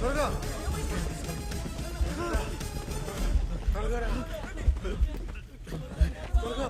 త్వరగా త్వరగా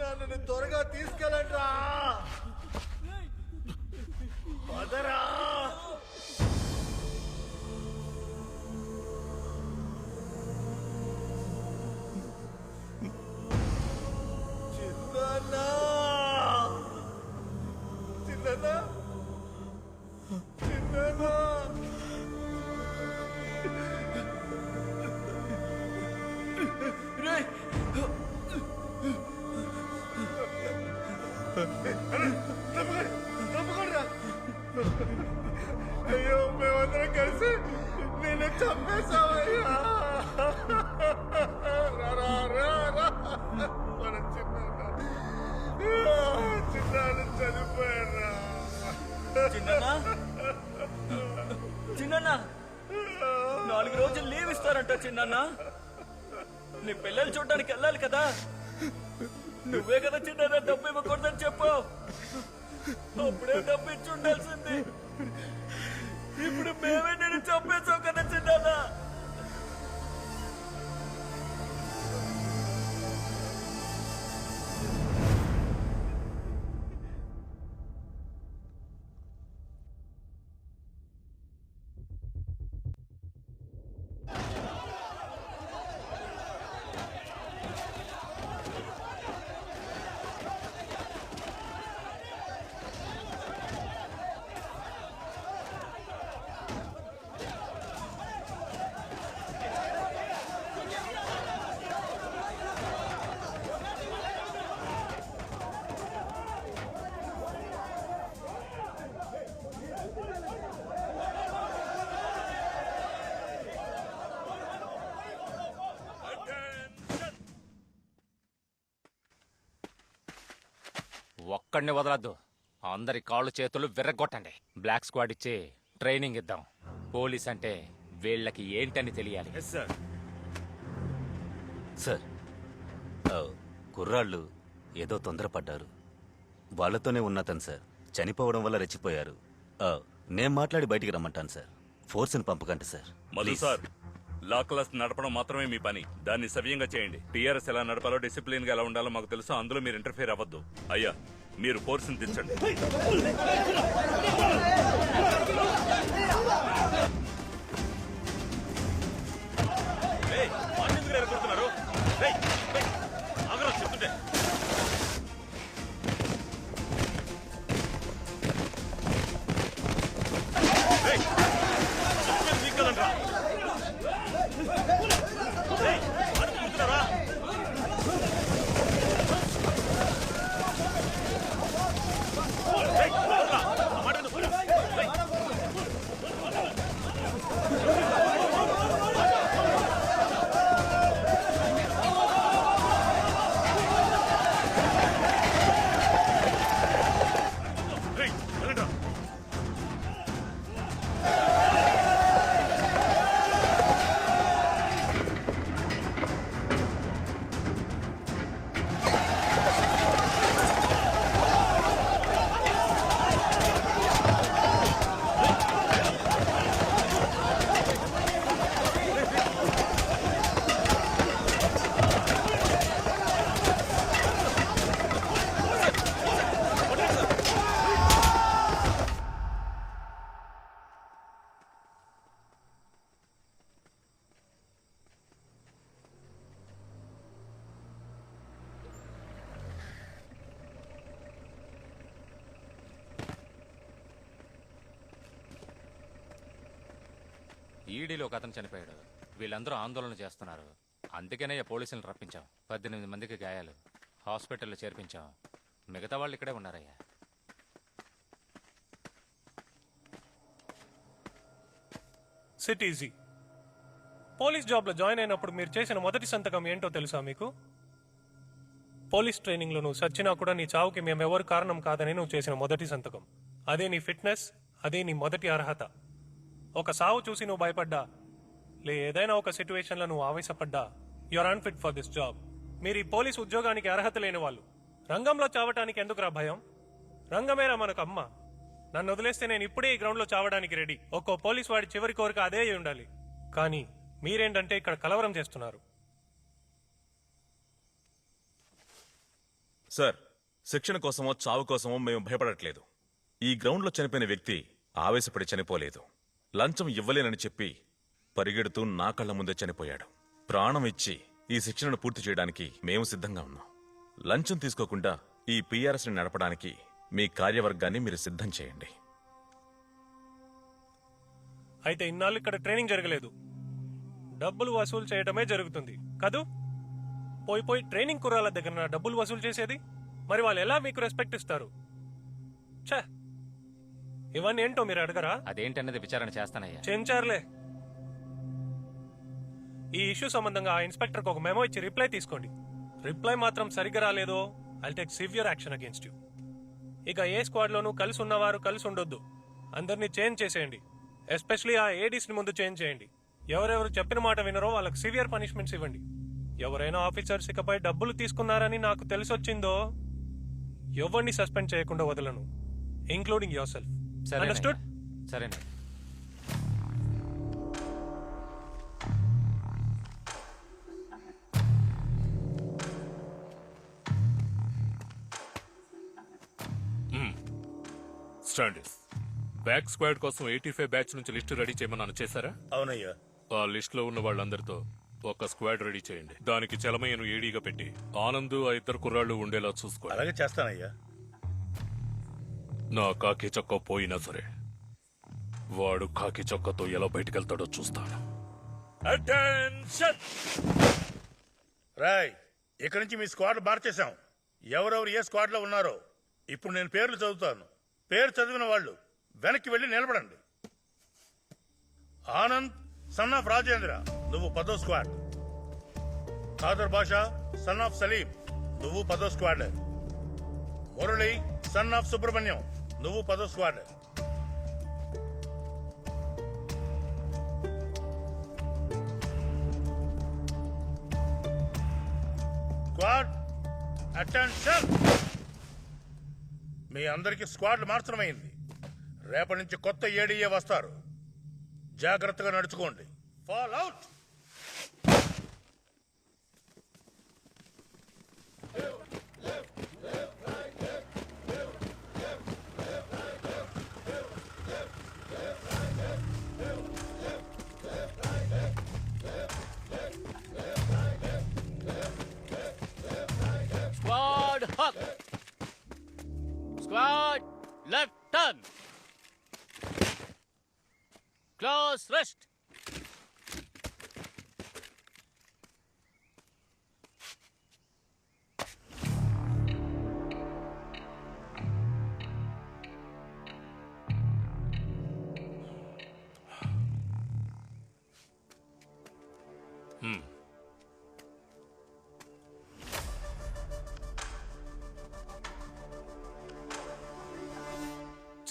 నన్ను త్వరగా తీసుకెళ్ళండ్రా. వదరా చిన్న చిన్న నేను చంపేశామయ్యా రా, రా, రా, రా. మన చిన్న చిన్న చనిపోయారా చిన్ననా చిన్ననా నాలుగు రోజులు లీవ్ ఇస్తారంట చిన్నన్న. నీ పిల్లలు చూడడానికి వెళ్ళాలి కదా. నువ్వే కదా చిన్న డబ్బు ఇవ్వకూడదని చెప్పు అప్పుడే డబ్బు ఇచ్చి ఉండాల్సింది. ఇప్పుడు మేమే నేను చంపేశావు కదా చిన్ననా? ఒక్కడిని వదలద్దు. అందరి కాళ్ళు చేతులు విర్రగొట్టండి బ్లాక్ స్క్వాడ్ ఇచ్చి ట్రైనింగ్ ఇద్దాం. పోలీస్ అంటే వీళ్ళకి ఏంటని తెలియాలి. సార్ సార్ ఆ, కుర్రాళ్ళు ఏదో తొందరపడ్డారు. వాళ్ళతోనే ఉన్నతను సార్. చనిపోవడం వల్ల రెచ్చిపోయారు. ఆ, నేను మాట్లాడి బయటికి రమ్మంటాను సార్. ఫోర్స్ని పంపకండి sir. Madhu please. Sir law class నడపడం మాత్రమే మీ పని. దాన్ని సవ్యంగా చేయండి. టీఆర్ఎస్ ఎలా నడపాలో డిసిప్లిన్గా ఎలా ఉండాలో మాకు తెలుసు. అందులో మీరు ఇంటర్ఫియర్ అవ్వద్దు. అయ్యా మీరు ఫోర్స్ని దించండి ఏయ్, వాళ్ళు ఎందుకు ఎరగొడుతున్నారు? ఏయ్, ఈడీలో ఒక అతను చనిపోయాడు. వీళ్ళందరూ ఆందోళన చేస్తున్నారు. అందుకనే పోలీసులను రప్పించాం. పద్దెనిమిది మందికి గాయాలు. హాస్పిటల్లో చేర్పించాం. మిగతా వాళ్ళు ఇక్కడే ఉన్నారయ్యా. సిట్ ఈజీ పోలీస్ జాబ్లో జాయిన్ అయినప్పుడు మీరు చేసిన మొదటి సంతకం ఏంటో తెలుసా మీకు? పోలీస్ ట్రైనింగ్లో నువ్వు సచ్చినా కూడా నీ చావుకి మేమెవరు కారణం కాదని నువ్వు చేసిన మొదటి సంతకం. అదే నీ ఫిట్నెస్ అదే నీ మొదటి అర్హత. ఒక సావు చూసి నువ్వు భయపడ్డా? లే ఏదైనా ఒక సిచ్యువేషన్లో నువ్వు ఆవేశపడ్డా? Your unfit for this job మీరు ఈ పోలీస్ ఉద్యోగానికి అర్హత లేని వాళ్ళు. రంగంలో చావటానికి ఎందుకురా భయం? రంగమేరా మనకు అమ్మ. నన్ను వదిలేస్తే నేను ఇప్పుడే ఈ గ్రౌండ్లో చావడానికి రెడీ ఒక్కో పోలీస్ వాడి చివరి కోరిక అదే అయి ఉండాలి. కానీ మీరేంటంటే ఇక్కడ కలవరం చేస్తున్నారు? సార్ శిక్షణ కోసమో చావు కోసమో మేము భయపడట్లేదు. ఈ గ్రౌండ్లో చనిపోయిన వ్యక్తి ఆవేశపడి చనిపోలేదు. లంచం ఇవ్వలేనని చెప్పి పరిగెడుతూ నా కళ్ళ ముందే చనిపోయాడు. ప్రాణం ఇచ్చి ఈ శిక్షణను పూర్తి చేయడానికి మేము సిద్ధంగా ఉన్నాం. లంచం తీసుకోకుండా ఈ పీఆర్ఎస్ని ని నడపడానికి మీ కార్యవర్గాన్ని మీరు సిద్ధం చేయండి. అయితే ఇన్నాళ్ళు ఇక్కడ ట్రైనింగ్ జరగలేదు. డబ్బులు వసూలు చేయడమే జరుగుతుంది. కదూ? పోయి పోయి ట్రైనింగ్ కుర్రాల దగ్గర డబ్బులు వసూలు చేసేది? మరి వాళ్ళు ఎలా మీకు రెస్పెక్ట్ ఇస్తారు? ఛే! ఇవన్నీ ఏంటో మీరు అడగరా? అదేంటన్నది విచారణ చేస్తానయ్యా. చెంచారులే. ఈ ఇష్యూ సంబంధంగా ఆ ఇన్స్పెక్టర్కి ఒక మెమో ఇచ్చి రిప్లై తీసుకోండి. రిప్లై మాత్రం సరిగ్గా రాలేదో I take severe action against you. ఇక ఏ స్క్వాడ్లోనూ కలిసి ఉన్నవారు కలిసి ఉండొద్దు. అందరినీ చేంజ్ చేసేయండి. ఎస్పెషలీ ఆ ఏడీస్ని ముందు చేంజ్ చేయండి. ఎవరెవరు చెప్పిన మాట వినరో వాళ్ళకి సివియర్ పనిష్మెంట్స్ ఇవ్వండి. ఎవరైనా ఆఫీసర్స్ ఇకపై డబ్బులు తీసుకున్నారని నాకు తెలిసొచ్చిందో ఎవరిని సస్పెండ్ చేయకుండా వదలను ఇంక్లూడింగ్ యువర్ సెల్ఫ్ సరే అండర్స్టూడ్? బ్యాక్ స్క్వాడ్ కోసం ఎయిటీ ఫైవ్ బ్యాచ్ నుంచి లిస్ట్ రెడీ చేయమన్నాను చేశారా? అవునయ్యా. ఆ లిస్ట్లో ఉన్న వాళ్ళందరితో ఒక స్క్వాడ్ రెడీ చేయండి. దానికి చలమయ్యను ఏడీగా పెట్టి ఆనంద్ ఆ ఇద్దరు కుర్రాళ్ళు ఉండేలా చూసుకో అలాగే చేస్తానయ్యా. నా కాకి చొక్క పోయినా సరే వాడు కాకి చొక్కతో ఎలా బయటకెళ్తాడో చూస్తాను. రాయ్ ఇక్కడి నుంచి మీ స్క్వాడ్ మార్చేశాం. ఎవరెవరు ఏ స్క్వాడ్లో ఉన్నారో ఇప్పుడు నేను పేర్లు చదువుతాను. పేరు చదివిన వాళ్ళు వెనక్కి వెళ్ళి నిలబడండి. ఆనంద్ సన్ ఆఫ్ రాజేంద్ర నువ్వు పదో squad. Khadar Basha son of Salim నువ్వు పదో squad Murali son of Subrahmanyam. నువ్వు పదో స్క్వాడ్. Squad attention. మీ అందరికి స్క్వాడ్లు మార్చడమైంది రేపటి నుంచి కొత్త ఏడీఏ వస్తారు. జాగ్రత్తగా నడుచుకోండి. Fall out.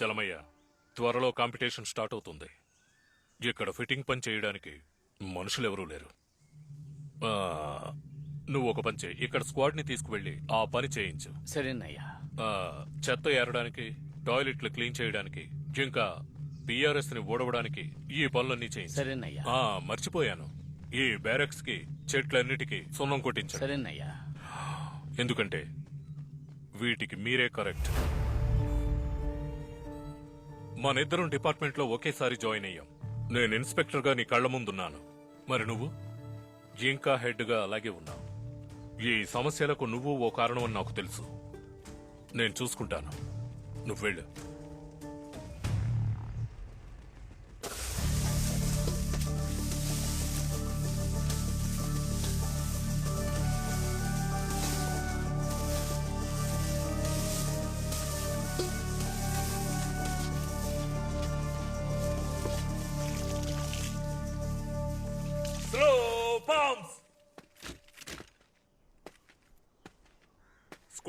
చలమయ్య త్వరలో కాంపిటీషన్ స్టార్ట్ అవుతుంది. ఇక్కడ ఫిట్టింగ్ పని చేయడానికి మనుషులెవరూ లేరు. ఆ, నువ్వు ఒక పని చేయి. ఇక్కడ స్క్వాడ్ని తీసుకువెళ్ళి ఆ పని చేయించు. సరేనయ్యా. ఆ, చెత్త ఏరడానికి టాయిలెట్లు క్లీన్ చేయడానికి ఇంకా పిఆర్ఎస్ని ఓడవడానికి ఈ పనులన్నీ చేయించు. సరేనయ్యా. ఆ, మర్చిపోయాను. ఈ బ్యారక్స్కి చెట్లన్నిటికీ సున్నం కొట్టించండి సరేనయ్యా. ఎందుకంటే వీటికి మీరే కరెక్ట్. మనిద్దరం డిపార్ట్మెంట్లో ఒకేసారి జాయిన్ అయ్యాం. నేను ఇన్స్పెక్టర్గా నీ కళ్ళ ముందున్నాను. మరి నువ్వు? ఇంకా హెడ్గా అలాగే ఉన్నావు. ఈ సమస్యలకు నువ్వు ఓ కారణం అని నాకు తెలుసు. నేను చూసుకుంటాను. నువ్వు వెళ్ళు.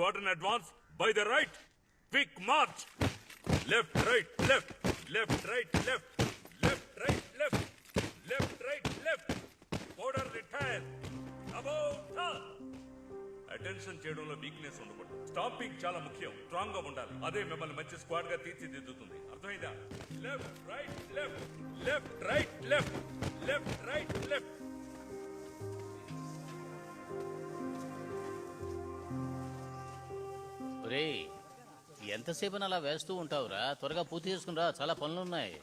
Squadron advance by the right quick march left right left left right left left right left left right left border retire about attention చేయడంలో వీక్నెస్ ఉండకూడదు. స్టాపింగ్ చాలా ముఖ్యం. స్ట్రాంగ్గా ఉండాలి. అదే మిమ్మల్ని మంచి స్క్వాడ్గా తీర్చిదిద్దుతుంది. అర్థమైందా? Left right left left right left left right left రే ఎంతసేపు అలా వేస్తూ ఉంటావురా? త్వరగా పూర్తి చేసుకునిరా చాలా పనులున్నాయి.